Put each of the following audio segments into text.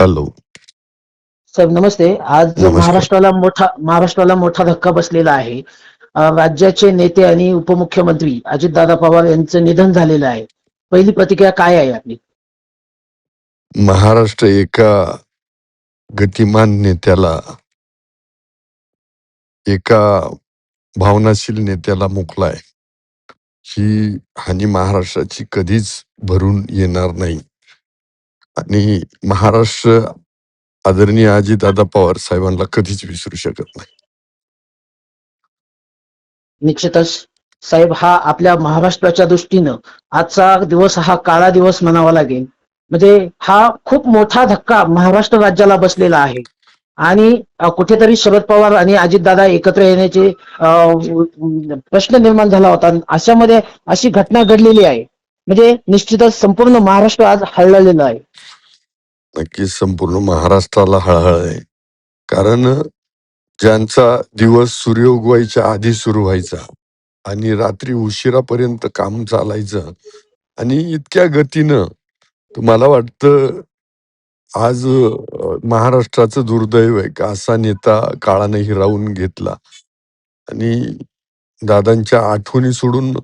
Hello. साहेब नमस्ते. आज नमस्कार. महाराष्ट्राला मोठा महाराष्ट्राला मोठा धक्का बसलेला आहे. अं, राज्याचे नेते आणि उपमुख्यमंत्री अजितदादा पवार यांचं निधन झालेलं आहे. पहिली प्रतिक्रिया काय आहे आपली? महाराष्ट्र एका गतिमान नेत्याला एका भावनाशील नेत्याला मुकलाय. ही हानी महाराष्ट्राची कधीच भरून येणार नाही. आणि महाराष्ट्र आदरणीय अजितदादा पवार साहेबांना कधीच विसरू शकत नाही. निश्चितच. साहेब हा आपल्या महाराष्ट्राच्या दृष्टीनं आजचा दिवस हा काळा दिवस म्हणावा लागेल. म्हणजे हा खूप मोठा धक्का महाराष्ट्र राज्याला बसलेला आहे. आणि कुठेतरी शरद पवार आणि अजितदादा एकत्र येण्याचे प्रश्न निर्माण झाला होता. अशामध्ये अशी घटना घडलेली आहे. म्हणजे निश्चितच संपूर्ण महाराष्ट्र आज हळलेलं आहे. नक्कीच संपूर्ण महाराष्ट्राला हळहळ आहे. कारण ज्यांचा दिवस सूर्य उगवायच्या आधी सुरू व्हायचा आणि रात्री उशिरापर्यंत काम चालायचं आणि इतक्या गतीनं तर मला वाटतं आज अ, महाराष्ट्राचं दुर्दैव आहे का असा नेता काळानं हिरावून घेतला आणि दादांच्या आठवणी सोडून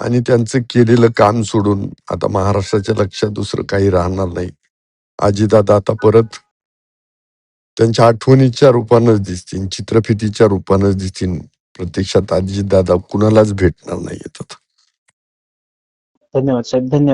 आणि त्यांचं केलेलं काम सोडून आता महाराष्ट्राच्या लक्षात दुसरं काही राहणार नाही. आजीदादा आता परत त्यांच्या आठवणीच्या रूपानंच दिसतील चित्रफितीच्या रूपानंच दिसतील. प्रत्यक्षात आजीदादा कुणालाच भेटणार नाही येतात. धन्यवाद साहेब धन्यवाद.